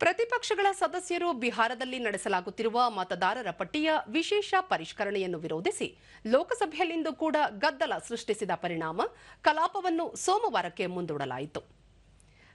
ಪ್ರತಿಪಕ್ಷಗಳ ಸದಸ್ಯರು ಬಿಹಾರದಲ್ಲಿ ನಡೆಸಲಾಗುತ್ತಿರುವ ಮತದಾರರ ಪಟ್ಟಿಯ ವಿಶೇಷ ಪರಿಷ್ಕರಣೆಯನ್ನು ವಿರೋಧಿಸಿ ಲೋಕಸಭೆಯಲ್ಲಿಂದು ಕೂಡ ಗದ್ದಲ ಸೃಷ್ಟಿಸಿದ ಪರಿಣಾಮ ಕಲಾಪವನ್ನು ಸೋಮವಾರಕ್ಕೆ ಮುಂದೂಡಲಾಯಿತು.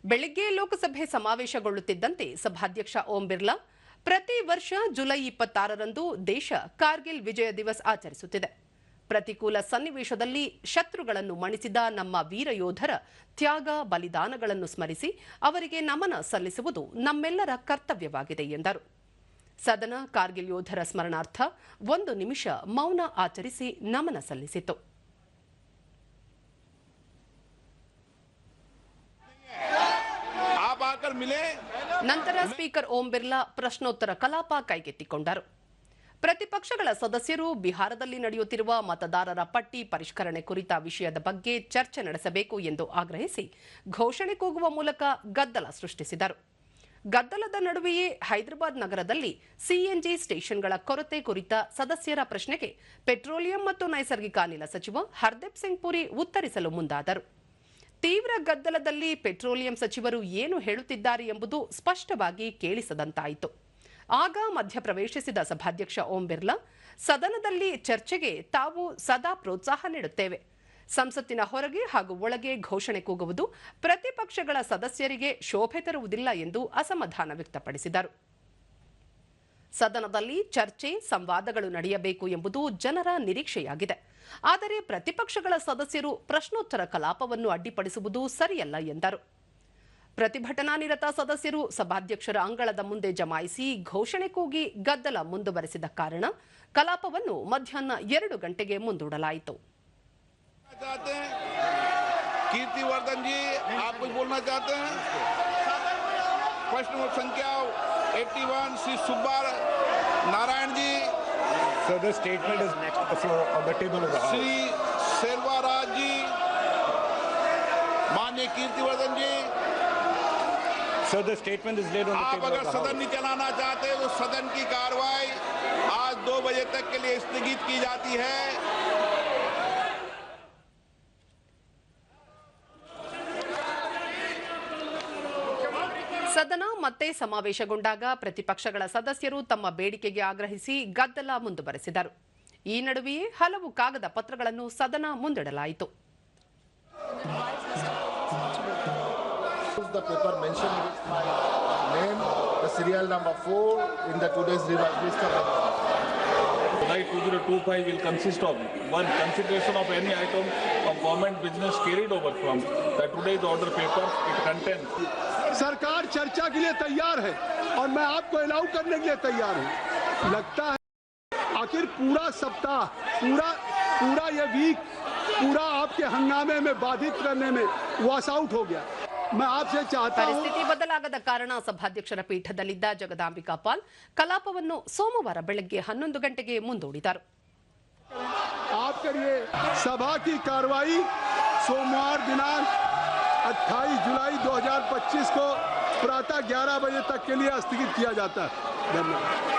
ಬೆಳಗ್ಗೆ ಲೋಕಸಭೆ ಸಮಾವೇಶಗೊಳ್ಳುತ್ತಿದ್ದಂತೆ ಸಭಾಧ್ಯಕ್ಷ ಓಂ ಬಿರ್ಲಾ, ಪ್ರತಿ ವರ್ಷ ಜುಲೈ ಇಪ್ಪತ್ತಾರರಂದು ದೇಶ ಕಾರ್ಗಿಲ್ ವಿಜಯ ದಿವಸ್ ಆಚರಿಸುತ್ತಿದೆ. ಪ್ರತಿಕೂಲ ಸನ್ನಿವೇಶದಲ್ಲಿ ಶತ್ರುಗಳನ್ನು ಮಣಿಸಿದ ನಮ್ಮ ವೀರ ಯೋಧರ ತ್ಯಾಗ ಬಲಿದಾನಗಳನ್ನು ಸ್ಮರಿಸಿ ಅವರಿಗೆ ನಮನ ಸಲ್ಲಿಸುವುದು ನಮ್ಮೆಲ್ಲರ ಕರ್ತವ್ಯವಾಗಿದೆ ಎಂದರು. ಸದನ ಕಾರ್ಗಿಲ್ ಯೋಧರ ಸ್ಮರಣಾರ್ಥ ಒಂದು ನಿಮಿಷ ಮೌನ ಆಚರಿಸಿ ನಮನ ಸಲ್ಲಿಸಿತು. ನಂತರ ಸ್ಪೀಕರ್ ಓಂ ಬಿರ್ಲಾ ಪ್ರಶ್ನೋತ್ತರ ಕಲಾಪ ಕೈಗೆತ್ತಿಕೊಂಡರು. ಪ್ರತಿಪಕ್ಷಗಳ ಸದಸ್ಯರು ಬಿಹಾರದಲ್ಲಿ ನಡೆಯುತ್ತಿರುವ ಮತದಾರರ ಪಟ್ಟಿ ಪರಿಷ್ಕರಣೆ ಕುರಿತ ವಿಷಯದ ಬಗ್ಗೆ ಚರ್ಚೆ ನಡೆಸಬೇಕು ಎಂದು ಆಗ್ರಹಿಸಿ ಘೋಷಣೆ ಕೂಗುವ ಮೂಲಕ ಗದ್ದಲ ಸೃಷ್ಟಿಸಿದರು. ಗದ್ದಲದ ನಡುವೆಯೇ ಹೈದರಾಬಾದ್ ನಗರದಲ್ಲಿ ಸಿಎನ್ಜಿ ಸ್ಟೇಷನ್ಗಳ ಕೊರತೆ ಕುರಿತ ಸದಸ್ಯರ ಪ್ರಶ್ನೆಗೆ ಪೆಟ್ರೋಲಿಯಂ ಮತ್ತು ನೈಸರ್ಗಿಕ ಅನಿಲ ಸಚಿವ ಹರ್ದೀಪ್ ಸಿಂಗ್ ಪುರಿ ಉತ್ತರಿಸಲು ಮುಂದಾದರು. ತೀವ್ರ ಗದ್ದಲದಲ್ಲಿ ಪೆಟ್ರೋಲಿಯಂ ಸಚಿವರು ಏನು ಹೇಳುತ್ತಿದ್ದಾರೆ ಎಂಬುದು ಸ್ಪಷ್ಟವಾಗಿ ಕೇಳಿಸದಂತಾಯಿತು. ಆಗ ಮಧ್ಯಪ್ರವೇಶಿಸಿದ ಸಭಾಧ್ಯಕ್ಷ ಓಂ ಬಿರ್ಲಾ, ಸದನದಲ್ಲಿ ಚರ್ಚೆಗೆ ತಾವು ಸದಾ ಪ್ರೋತ್ಸಾಹ ನೀಡುತ್ತೇವೆ. ಸಂಸತ್ತಿನ ಹೊರಗೆ ಹಾಗೂ ಒಳಗೆ ಘೋಷಣೆ ಕೂಗುವುದು ಪ್ರತಿಪಕ್ಷಗಳ ಸದಸ್ಯರಿಗೆ ಶೋಭೆ ತರುವುದಿಲ್ಲ ಎಂದು ಅಸಮಾಧಾನ ವ್ಯಕ್ತಪಡಿಸಿದರು. ಸದನದಲ್ಲಿ ಚರ್ಚೆ, ಸಂವಾದಗಳು ನಡೆಯಬೇಕು ಎಂಬುದು ಜನರ ನಿರೀಕ್ಷೆಯಾಗಿದೆ. ಆದರೆ ಪ್ರತಿಪಕ್ಷಗಳ ಸದಸ್ಯರು ಪ್ರಶ್ನೋತ್ತರ ಕಲಾಪವನ್ನು ಅಡ್ಡಿಪಡಿಸುವುದು ಸರಿಯಲ್ಲ ಎಂದರು. ಪ್ರತಿಭಟನಾ ನಿರತ ಸದಸ್ಯರು ಸಭಾಧ್ಯಕ್ಷರ ಅಂಗಳದ ಮುಂದೆ ಜಮಾಯಿಸಿ ಘೋಷಣೆ ಕೂಗಿ ಗದ್ದಲ ಮುಂದುವರೆಸಿದ ಕಾರಣ ಕಲಾಪವನ್ನು ಮಧ್ಯಾಹ್ನ ಎರಡು ಗಂಟೆಗೆ ಮುಂದೂಡಲಾಯಿತು चाहते हैं कीर्तिवर्धन जी आप कुछ बोलना चाहते हैं प्रश्न संख्या 81 Shri Subba Narayan ji So the statement is next on the floor on the table of the House. Shri Selvaraj जी माननीय कीर्तिवर्धन जी So the statement is laid on the आप table अगर of the सदन House. नहीं चलाना चाहते तो सदन की कार्रवाई आज दो बजे तक के लिए स्थगित की जाती है ಸದನ ಮತ್ತೆ ಸಮಾವೇಶಗೊಂಡಾಗ ಪ್ರತಿಪಕ್ಷಗಳ ಸದಸ್ಯರು ತಮ್ಮ ಬೇಡಿಕೆಗೆ ಆಗ್ರಹಿಸಿ ಗದ್ದಲ ಮುಂದುವರೆಸಿದರು ಈ ನಡುವೆಯೇ ಹಲವು ಕಾಗದ ಪತ್ರಗಳನ್ನು ಸದನ ಮುಂದಿಡಲಾಯಿತು The paper mentioning my name, the serial number four in the today's revised list of Right 2025 will consist of one consideration of any item of government business carried over from the today's order paper. It contains सरकार चर्चा के लिए तैयार है और मैं आपको allow करने के लिए तैयार हूँ लगता है आखिर पूरा सप्ताह पूरा पूरा ये वीक पूरा आपके हंगामे में बाधित करने में वॉश आउट हो गया हूँ ಪರಿಸ್ಥಿತಿ ಬದಲಾಗದ ಕಾರಣ ಸಭಾಧ್ಯಕ್ಷರ ಪೀಠದಲ್ಲಿದ್ದ ಜಗದಾಂಬಿಕಾ ಪಾಲ್ ಕಲಾಪವನ್ನು ಸೋಮವಾರ ಬೆಳಗ್ಗೆ ಹನ್ನೊಂದು ಗಂಟೆಗೆ ಮುಂದೂಡಿದರು आप करिए सभा की कार्रवाई सोमवार दिनांक 28 जुलाई 2025 को प्रातः 11 बजे तक के लिए स्थगित किया जाता है धन्यवाद